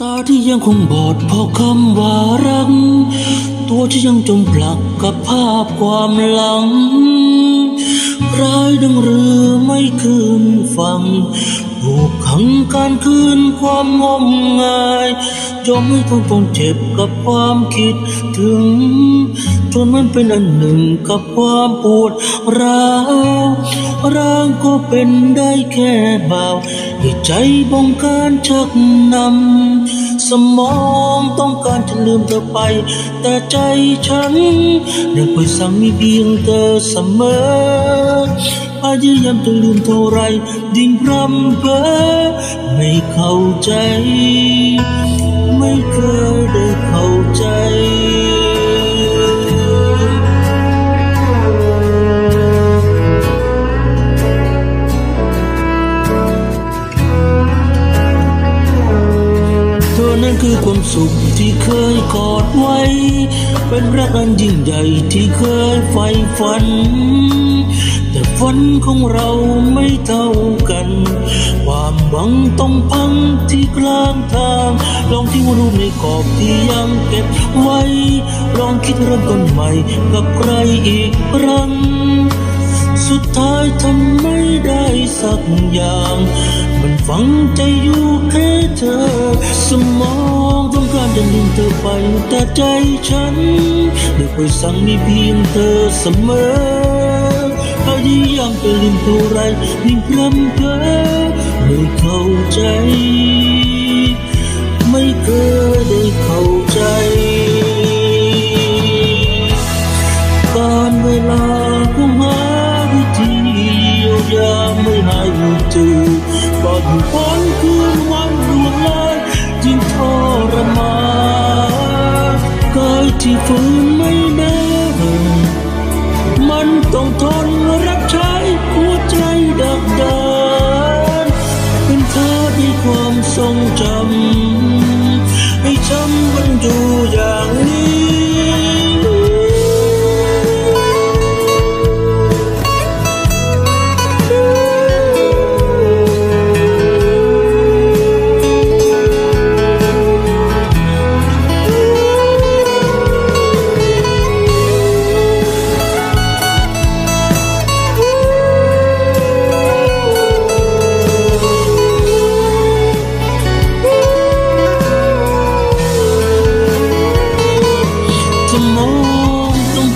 ตาที่ยังคงบอดเพราะคำว่ารัก ตัวที่ยังจมปลักกับภาพความหลังร้ายดังเรือไม่คืนฝั่งผูกขังการคืนความงมงายยอมให้ต้องต้องเจ็บกับความคิดถึง จนมันเป็นอันหนึ่งกับความปวดร้าวร่างก็เป็นได้แค่เบาให้ใจบงการชักนำสมองต้องการจะลืมเธอไป แต่ใจฉันยังคอยสั่งมีเพียงเธอเสมอพยายามจะลืมเท่าไรยิ่งพรำเพ้อไม่เข้าใจ ไม่เคย สุขที่เคยกอดไว้ เป็นรักอันยิ่งใหญ่ที่เคยใฝ่ฝัน แต่ฝันของเราไม่เท่ากัน ความหวังต้องพังที่กลางทางลองทิ้งรูปในกรอบที่ยังเก็บไว้ ลองคิดเริ่มต้นใหม่กับใครอีกครั้งสุดท้ายทำไม่ได้สักอย่าง มันฝังใจอยู่แค่เธอ สมอง การจะลืมเธอไปแต่ใจฉันได้คยสั่งมีเพียงเธอเสมอพยายามจะลืมเท่าไรยิ่งพร่ำเพ้อไม่เข้าใจ ไม่เคยได้เข้าใจการเวลาก็หาวิธีเยียวยาไม่ให้เจอก็อยู่วันคื ที่ฝืนไม่ได้มันต้องทนรับใช้หัวใจดักดานเป็นเธอที่ความทรงจำ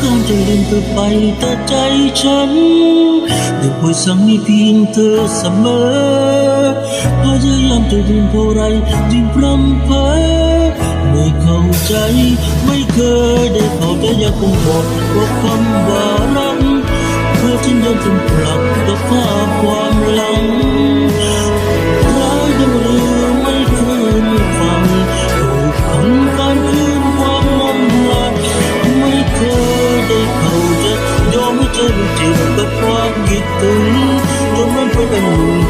การจะลืมเธอไปแต่ใจฉันได้คอยสั่งมีเพียงเธอเสมอพยายามจะลืมเท่าไรยิ่งพร่ำเพ้อไม่เข้าใจไม่เคยได้เข้าใจยังคงบอกว่าคำว่ารักเพื่อฉันยังคงปลักกับภาพความหลัง the moon.